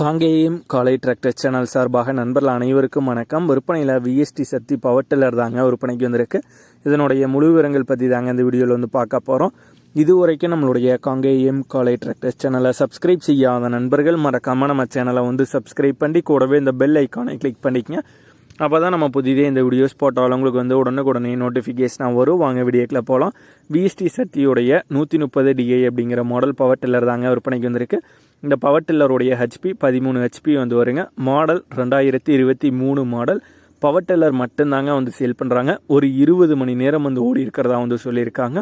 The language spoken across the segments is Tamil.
காங்கேயம் காலை டிராக்டர் சேனல் சார்பாக நண்பர்கள் அனைவருக்கும் வணக்கம். விற்பனையில் விஎஸ்டி சக்தி பவர் டில்லர் தாங்க விற்பனைக்கு வந்திருக்கு. இதனுடைய முழு விவரங்கள் பற்றி தாங்க இந்த வீடியோவில் வந்து பார்க்க போகிறோம் இது வரைக்கும் நம்மளுடைய காங்கேயம் காலை டிராக்டர் சேனலை சப்ஸ்கிரைப் செய்யாத நண்பர்கள் மறக்காமல் நம்ம சேனலை வந்து சப்ஸ்கிரைப் பண்ணி கூடவே இந்த பெல் ஐக்கானை கிளிக் பண்ணிக்கங்க. அப்போ தான் நம்ம புதிதே இந்த வீடியோஸ் போட்டாலும் உங்களுக்கு வந்து உடனுக்குடனே நோட்டிஃபிகேஷனாக வரும். வாங்க வீடியோக்கில் போகலாம் விஎஸ்டி சக்தியுடைய நூற்றி முப்பது டிஐ அப்படிங்கிற மாடல் பவர் டில்லர் தாங்க விற்பனைக்கு வந்திருக்கு. இந்த பவர் டில்லருடைய ஹெச்பி பதிமூணு ஹெச்பி வந்து வருங்க. மாடல் ரெண்டாயிரத்தி இருபத்தி மூணு மாடல் பவர் டில்லர் மட்டும்தாங்க வந்து சேல் பண்ணுறாங்க ஒரு இருபது மணி நேரம் வந்து ஓடி இருக்கிறதா வந்து சொல்லியிருக்காங்க.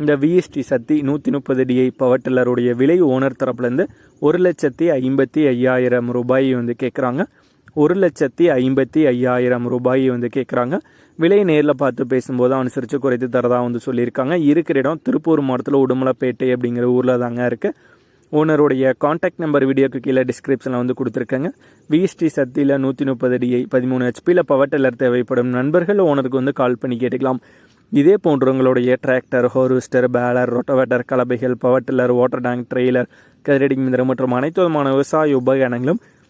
இந்த விஎஸ்டி சக்தி நூற்றி முப்பது டிஐ பவர் டில்லருடைய விலை ஓனர் தரப்புலேருந்து ஒரு லட்சத்தி ஐம்பத்தி ஐயாயிரம் ரூபாய் வந்து கேட்குறாங்க ஒரு லட்சத்தி ஐம்பத்தி ஐயாயிரம் ரூபாய் வந்து கேட்குறாங்க விலை நேரில் பார்த்து பேசும்போது அனுசரித்து குறைத்து தரதாக வந்து சொல்லியிருக்காங்க. இருக்கிற இடம் திருப்பூர் மாவட்டத்தில் உடுமலைப்பேட்டை அப்படிங்கிற ஊரில் தாங்க இருக்குது ஓனருடைய காண்டாக்ட் நம்பர் வீடியோக்கு கீழே டிஸ்கிரிப்ஷனில் வந்து கொடுத்துருக்கேங்க. விஎஸ்டி சக்தியில் நூற்றி முப்பது டிஐ பதிமூணு ஹெச்பியில் பவர் டில்லர் தேவைப்படும் நண்பர்கள் ஓனருக்கு வந்து கால் பண்ணி கேட்டுக்கலாம். இதே போன்றவங்களுடைய tractor harvester baler rotavator கலபைகள் power tiller water tank trailer கதிரடி மிந்திரம் மற்றும் அனைத்து விதமான விவசாய உபகரணங்களும்